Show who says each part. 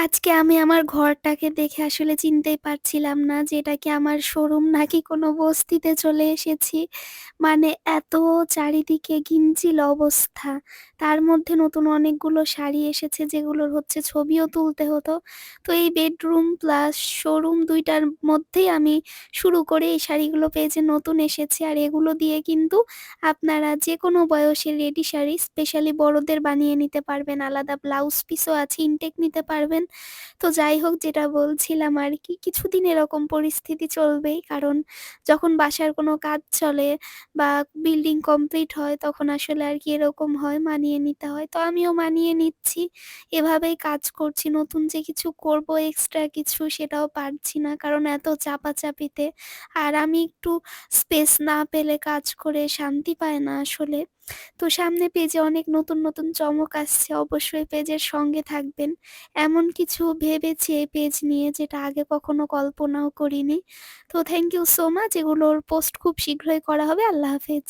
Speaker 1: আজকে আমি আমার ঘরটাকে দেখে আসলে চিনতেই পারছিলাম না যে এটা কি আমার শোরুম নাকি কোনো বস্তিতে চলে এসেছি। মানে এত চারিদিকে ঘিঞ্জিল অবস্থা। তার মধ্যে নতুন অনেকগুলো শাড়ি এসেছে যেগুলোর হচ্ছে ছবিও তুলতে হতো। তো এই বেডরুম প্লাস শোরুম দুইটার মধ্যেই আমি শুরু করে এই শাড়িগুলো পেজে নতুন এসেছে। আর এগুলো দিয়ে কিন্তু আপনারা যে কোনো বয়সের রেডি শাড়ি, স্পেশালি বড়দের বানিয়ে নিতে পারবেন। আলাদা ব্লাউজ পিসও আছে, ইনটেক নিতে পারবেন। তো যাই হোক যেটা বলছিলাম আর কি, কিছুদিন এরকম পরিস্থিতি চলবেই। কারণ যখন বাসার কোনো কাজ চলে বা বিল্ডিং কমপ্লিট হয়, তখন আসলে আর কি এরকম হয়, মানিয়ে নিতে হয়। তো আমিও মানিয়ে নিচ্ছি। এভাবেই কাজ করছি। নতুন যে কিছু করব এক্সট্রা কিছু সেটাও পারছি না। কারণ এত চাপাচাপিতে। আর আমি একটু স্পেস না পেলে কাজ করে শান্তি পায় না আসলে। তো সামনে পেজে অনেক নতুন, নতুন চমক আসছে। অবশ্যই পেজের সঙ্গে থাকবেন। এমন কিছু ভেবেছি এই পেজ নিয়ে যেটা আগে কখনো কল্পনাও করিনি। তো থ্যাংক ইউ সো মাচ এগুলোর পোস্ট খুব শীঘ্রই করা হবে। আল্লাহ হাফেজ।